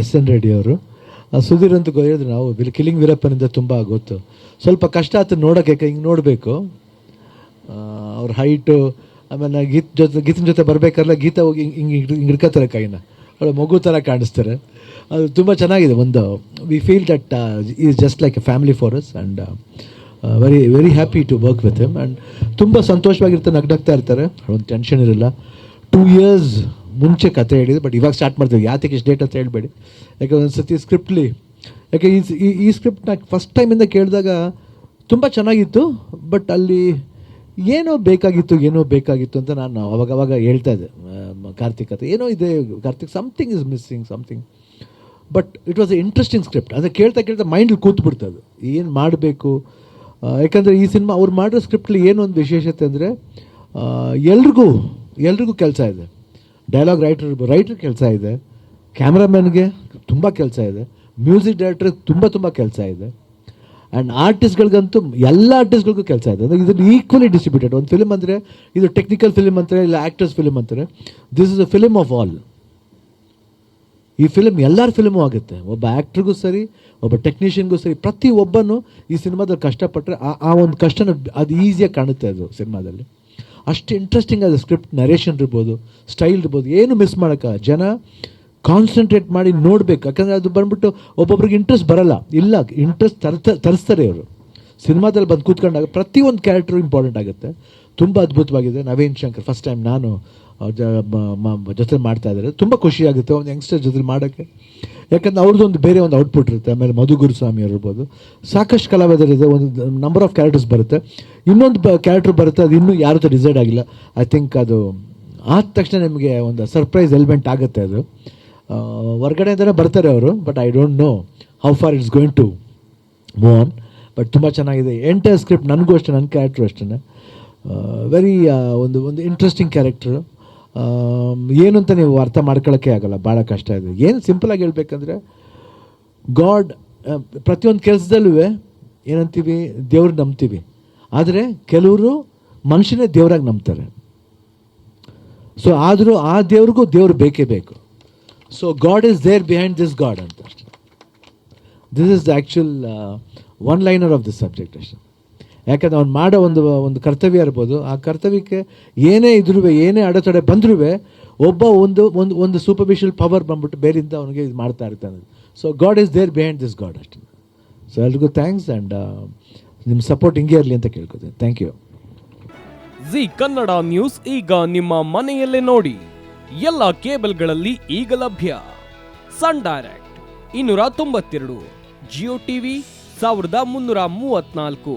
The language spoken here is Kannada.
ಎಸ್ ಎನ್ ರೆಡ್ಡಿ ಅವರು. ಸುಧೀರ್ ಅಂತ ಗೊತ್ತಿದ್ರು ನಾವು, ಬಿಲ್ ಕಿಲಿಂಗ್ ವೀರಪ್ಪನಿಂದ ತುಂಬ ಗೊತ್ತು. ಸ್ವಲ್ಪ ಕಷ್ಟ ಆಯ್ತು ನೋಡೋಕೆ ಹಿಂಗೆ ನೋಡಬೇಕು. ಅವ್ರ ಹೈಟು ಆಮೇಲೆ ಗೀತ್ ಜೊತೆ, ಗೀತನ ಜೊತೆ ಬರಬೇಕಾದ್ರೆ ಗೀತ ಹೋಗಿ ಹಿಂಗೆ ಹಿಂಗೆ ಹಿಂಗೆ ಹಿಡ್ಕೋತಾರೆ ಕೈನ. ಅವಳು ಮಗು ಥರ ಕಾಣಿಸ್ತಾರೆ. ಅದು ತುಂಬ ಚೆನ್ನಾಗಿದೆ ಒಂದು we feel that is just like a family for us and very very happy to work with him and ತುಂಬ ಸಂತೋಷವಾಗಿರ್ತಾರೆ ನಗ್ನಗ್ತಾ ಇರ್ತಾರೆ. ಒಂದು ಟೆನ್ಷನ್ ಇರಲ್ಲ. ಟೂ ಇಯರ್ಸ್ ಮುಂಚೆ ಕತೆ ಹೇಳಿದೆ ಬಟ್ ಇವಾಗ ಸ್ಟಾರ್ಟ್ ಮಾಡ್ತೀವಿ. ಯಾತಕ್ಕೆ ಇಷ್ಟು ಡೇಟ್ ಅಂತ ಹೇಳಬೇಡಿ. ಯಾಕೆ ಒಂದು ಸತಿ ಸ್ಕ್ರಿಪ್ಟ್ಲಿ ಯಾಕೆ ಈ ಈ- ಸ್ಕ್ರಿಪ್ಟ್ನ ಫಸ್ಟ್ ಟೈಮಿಂದ ಕೇಳಿದಾಗ ತುಂಬ ಚೆನ್ನಾಗಿತ್ತು ಬಟ್ ಅಲ್ಲಿ ಏನೋ ಬೇಕಾಗಿತ್ತು ಏನೋ ಬೇಕಾಗಿತ್ತು ಅಂತ ನಾನು ಅವಾಗ ಅವಾಗ ಹೇಳ್ತಾ ಇದ್ದೆ. ಕಾರ್ತಿಕ್ ಹತ್ರ ಏನೋ ಇದೆ, Karthik something is missing something but it was a interesting script ಅದು ಕೇಳ್ತಾ ಕೇಳ್ತಾ ಮೈಂಡಲ್ಲಿ ಕೂತ್ಬಿಡ್ತು ಅದು. ಏನು ಮಾಡಬೇಕು? ಯಾಕಂದರೆ ಈ ಸಿನಿಮಾ ಅವ್ರು ಮಾಡಿರೋ ಸ್ಕ್ರಿಪ್ಟಲ್ಲಿ ಏನೊಂದು ವಿಶೇಷತೆ ಅಂದರೆ ಎಲ್ರಿಗೂ ಎಲ್ರಿಗೂ ಕೆಲಸ ಇದೆ. ಡೈಲಾಗ್ ರೈಟರ್ ರೈಟರ್ ಕೆಲಸ ಇದೆ. ಕ್ಯಾಮ್ರಾಮನ್ಗೆ ತುಂಬ ಕೆಲಸ ಇದೆ. ಮ್ಯೂಸಿಕ್ ಡೈರೆಕ್ಟ್ರಿಗೆ ತುಂಬ ತುಂಬ ಕೆಲಸ ಇದೆ. ಆ್ಯಂಡ್ ಆರ್ಟಿಸ್ಟ್ಗಳಿಗಂತೂ ಎಲ್ಲ ಆರ್ಟಿಸ್ಟ್ಗಳಿಗೂ ಕೆಲಸ ಇದೆ. ಅಂದರೆ ಇದನ್ನು ಈಕ್ವಲಿ ಡಿಸ್ಟ್ರಿಬ್ಯೂಟೆಡ್ ಒಂದು ಫಿಲ್ಮ್ ಅಂದರೆ, ಇದು ಟೆಕ್ನಿಕಲ್ ಫಿಲ್ಮ್ ಅಂತಾರೆ ಇಲ್ಲ ಆ್ಯಕ್ಟರ್ಸ್ ಫಿಲ್ಮ್ ಅಂತಾರೆ. This is a film of all ಈ ಫಿಲ್ಮ್ ಎಲ್ಲರ ಫಿಲ್ಮು ಆಗುತ್ತೆ. ಒಬ್ಬ ಆ್ಯಕ್ಟ್ರಿಗೂ ಸರಿ, ಒಬ್ಬ ಟೆಕ್ನಿಷಿಯನ್ಗೂ ಸರಿ ಪ್ರತಿ ಒಬ್ಬನು ಈ ಸಿನಿಮಾದಲ್ಲಿ ಕಷ್ಟಪಟ್ಟರೆ ಆ ಆ ಒಂದು ಕಷ್ಟನ ಅದು ಈಸಿಯಾಗಿ ಕಾಣುತ್ತೆ ಅದು ಸಿನಿಮಾದಲ್ಲಿ. ಅಷ್ಟು ಇಂಟ್ರೆಸ್ಟಿಂಗ್ ಆದ ಸ್ಕ್ರಿಪ್ಟ್ ನರೇಷನ್ ಇರ್ಬೋದು ಸ್ಟೈಲ್ ಇರ್ಬೋದು, ಏನು ಮಿಸ್ ಮಾಡೋಕ್ಕ? ಜನ ಕಾನ್ಸಂಟ್ರೇಟ್ ಮಾಡಿ ನೋಡಬೇಕು. ಯಾಕಂದರೆ ಅದು ಬಂದ್ಬಿಟ್ಟು ಒಬ್ಬೊಬ್ರಿಗೆ ಇಂಟ್ರೆಸ್ಟ್ ಬರಲ್ಲ. ಇಲ್ಲ ಇಂಟ್ರೆಸ್ಟ್ ತರ್ತ, ತರಿಸ್ತಾರೆ ಅವರು ಸಿನಿಮಾದಲ್ಲಿ ಬಂದು ಕೂತ್ಕೊಂಡಾಗ ಪ್ರತಿಯೊಂದು ಕ್ಯಾರೆಕ್ಟರ್ ಇಂಪಾರ್ಟೆಂಟ್ ಆಗುತ್ತೆ. ತುಂಬ ಅದ್ಭುತವಾಗಿದೆ. ನವೀನ್ ಶಂಕರ್ ಫಸ್ಟ್ ಟೈಮ್ ನಾನು ಜೊತೆ ಮಾಡ್ತಾ ಇದ್ದಾರೆ. ತುಂಬ ಖುಷಿಯಾಗುತ್ತೆ ಒಂದು ಯಂಗ್ಸ್ಟರ್ ಜೊತೆ ಮಾಡೋಕ್ಕೆ. ಯಾಕಂದ್ರೆ ಅವ್ರದ್ದು ಒಂದು ಬೇರೆ ಒಂದು ಔಟ್ಪುಟ್ ಇರುತ್ತೆ, ಆಮೇಲೆ ಮಧು ಗುರುಸ್ವಾಮಿ ಇರ್ಬೋದು. ಸಾಕಷ್ಟು ಕಲಾವಿದರಿದೆ, ಒಂದು ನಂಬರ್ ಆಫ್ ಕ್ಯಾರೆಕ್ಟರ್ಸ್ ಬರುತ್ತೆ. ಇನ್ನೊಂದು ಕ್ಯಾರೆಕ್ಟರ್ ಬರುತ್ತೆ, ಅದು ಇನ್ನೂ ಯಾರು ಡಿಸೈಡ್ ಆಗಿಲ್ಲ. ಐ ಥಿಂಕ್ ಅದು ಆದ ತಕ್ಷಣ ನಿಮಗೆ ಒಂದು ಸರ್ಪ್ರೈಸ್ ಎಲಿಮೆಂಟ್ ಆಗುತ್ತೆ ಅದು. ಹೊರ್ಗಡೆಯಿಂದಲೇ ಬರ್ತಾರೆ ಅವರು but I don't know how far it's going to move on but ತುಂಬ ಚೆನ್ನಾಗಿದೆ. ಎಂಟೈರ್ ಸ್ಕ್ರಿಪ್ಟ್ ನನಗೂ ಅಷ್ಟೇ ನನ್ನ ಕ್ಯಾರೆಕ್ಟ್ರು ಅಷ್ಟೇ ವೆರಿ ಒಂದು ಒಂದು ಇಂಟ್ರೆಸ್ಟಿಂಗ್ ಕ್ಯಾರೆಕ್ಟ್ರು ಏನು ಅಂತ ನೀವು ಅರ್ಥ ಮಾಡ್ಕೊಳ್ಳೋಕ್ಕೆ ಆಗಲ್ಲ ಭಾಳ ಕಷ್ಟ ಇದೆ. ಏನು ಸಿಂಪಲಾಗಿ ಹೇಳ್ಬೇಕಂದ್ರೆ ಗಾಡ್ ಪ್ರತಿಯೊಂದು ಕೆಲಸದಲ್ಲೂ ಏನಂತೀವಿ? ದೇವ್ರು ನಂಬ್ತೀವಿ. ಆದರೆ ಕೆಲವರು ಮನುಷ್ಯನೇ ದೇವರಾಗಿ ನಂಬ್ತಾರೆ. ಸೊ ಆದರೂ ಆ ದೇವ್ರಿಗೂ ದೇವ್ರು ಬೇಕೇ ಬೇಕು. So god is there behind this god ಅಂತ this is the actual one liner of this subject ಅಷ್ಟೇ. ಯಾಕಂದ್ರೆ ಅವ್ನು ಮಾಡೋ ಒಂದು ಒಂದು ಕರ್ತವ್ಯ ಇರ್ಬೋದು. ಆ ಕರ್ತವ್ಯಕ್ಕೆ ಏನೇ ಇದ್ರೂ ಏನೇ ಅಡೆತಡೆ ಬಂದ್ರೂ ಒಬ್ಬ ಒಂದು ಒಂದು ಒಂದು ಸೂಪರ್ಫಿಷಿಯಲ್ ಪವರ್ ಬಂದ್ಬಿಟ್ಟು ಬೇರಿಂದ ಅವನಿಗೆ ಇದು ಮಾಡ್ತಾ ಇರ್ತಾನೆ. So god is there behind this god ಅಷ್ಟೇ. ಸೊ ಎಲ್ರಿಗೂ ಥ್ಯಾಂಕ್ಸ್ ಆ್ಯಂಡ್ ನಿಮ್ಮ ಸಪೋರ್ಟ್ ಹಿಂಗೆ ಇರಲಿ ಅಂತ ಕೇಳ್ಕೊತೀನಿ. Thank you Zee Kannada news ಈಗ ನಿಮ್ಮ ಮನೆಯಲ್ಲೇ ನೋಡಿ. ಎಲ್ಲ ಕೇಬಲ್ಗಳಲ್ಲಿ ಈಗ ಲಭ್ಯ. ಸನ್ ಡೈರೆಕ್ಟ್, ಇನ್ನೂರ ತೊಂಬತ್ತೆರಡು ಜಿಯೋ ಟಿವಿ ಸಾವಿರದ ಮುನ್ನೂರ ಮೂವತ್ನಾಲ್ಕು.